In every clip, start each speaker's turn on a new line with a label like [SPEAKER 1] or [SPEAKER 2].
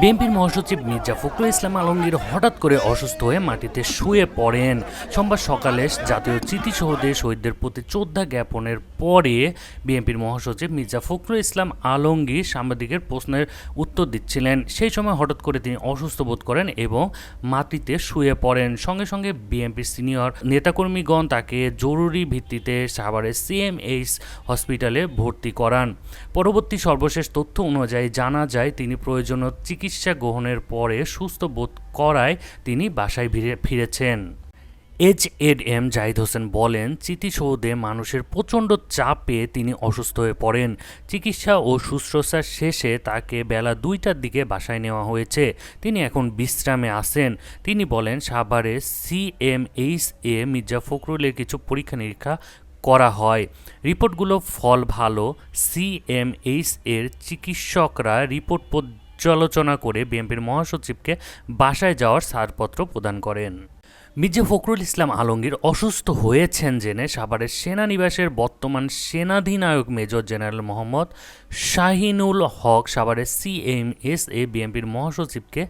[SPEAKER 1] বিএনপির মহাসচিব মির্জা ফখরুল ইসলাম আলমগীর হঠাৎ করে অসুস্থ হয়ে মাটিতে শুয়ে পড়েন। সোমবার সকালে জাতীয় স্মৃতিসৌধে শহীদদের প্রতি শ্রদ্ধা জ্ঞাপনের পরে বিএনপির মহাসচিব মির্জা ফখরুল ইসলাম আলমগীর সাংবাদিকের প্রশ্নের উত্তর দিচ্ছিলেন। সেই সময় হঠাৎ করে তিনি অসুস্থ বোধ করেন এবং মাটিতে শুয়ে পড়েন। সঙ্গে সঙ্গে বিএনপির সিনিয়র নেতাকর্মীগণ তাকে জরুরি ভিত্তিতে সাভারের সিএমএইচ হসপিটালে ভর্তি করান। পরবর্তী সর্বশেষ তথ্য অনুযায়ী জানা যায়, তিনি প্রয়োজনীয় চিকিৎসা গ্রহণের পরে সুস্থ বোধ করায় তিনি বাসায় ফিরে ফিরেছেন। এইচ এড এম জাহিদ হোসেন বলেন স্মৃতিসৌধে মানুষের প্রচণ্ড চাপে তিনি অসুস্থ হয়ে পড়েন। চিকিৎসা ও শুশ্রূষার শেষে তাকে বেলা দুইটার দিকে বাসায় নেওয়া হয়েছে। তিনি এখন বিশ্রামে আছেন। তিনি বলেন, সাভারে সিএমএইচ এ মির্জা ফখরুলের কিছু পরীক্ষা নিরীক্ষা করা হয়। রিপোর্টগুলো ফল ভালো। সিএমএইচ এর চিকিৎসকরা রিপোর্ট পর্যালোচনা করে বিএনপির মহাসচিবকে বাসায় যাওয়ার ছাড়পত্র প্রদান করেন। মির্জা ফখরুল ইসলাম আলমগীর অসুস্থ হয়েছেন জেনে সাভারের সেনানিবাসের বর্তমান সেনাধিনায়ক মেজর জেনারেল মোহাম্মদ শাহিনুল হক সাভারের সিএমএস এ বিএনপির মহাসচিবকে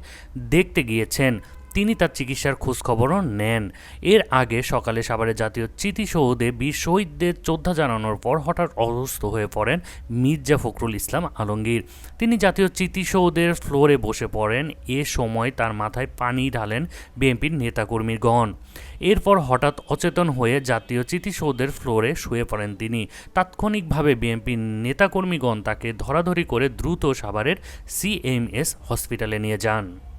[SPEAKER 1] দেখতে গিয়েছেন। তিনি তার চিকিৎসার খোঁজখবরও নেন। এর আগে সকালে সাভারের জাতীয় স্মৃতিসৌধে বীর শহীদদের শ্রদ্ধা জানানোর পর হঠাৎ অসুস্থ হয়ে পড়েন মির্জা ফখরুল ইসলাম আলমগীর। তিনি জাতীয় স্মৃতিসৌধের ফ্লোরে বসে পড়েন। এ সময় তার মাথায় পানি ঢালেন বিএনপির নেতাকর্মীগণ। এরপর হঠাৎ অচেতন হয়ে জাতীয় স্মৃতিসৌধের ফ্লোরে শুয়ে পড়েন তিনি। তাৎক্ষণিকভাবে বিএনপির নেতাকর্মীগণ তাকে ধরাধরি করে দ্রুত সাভারের সিএমএস হসপিটালে নিয়ে যান।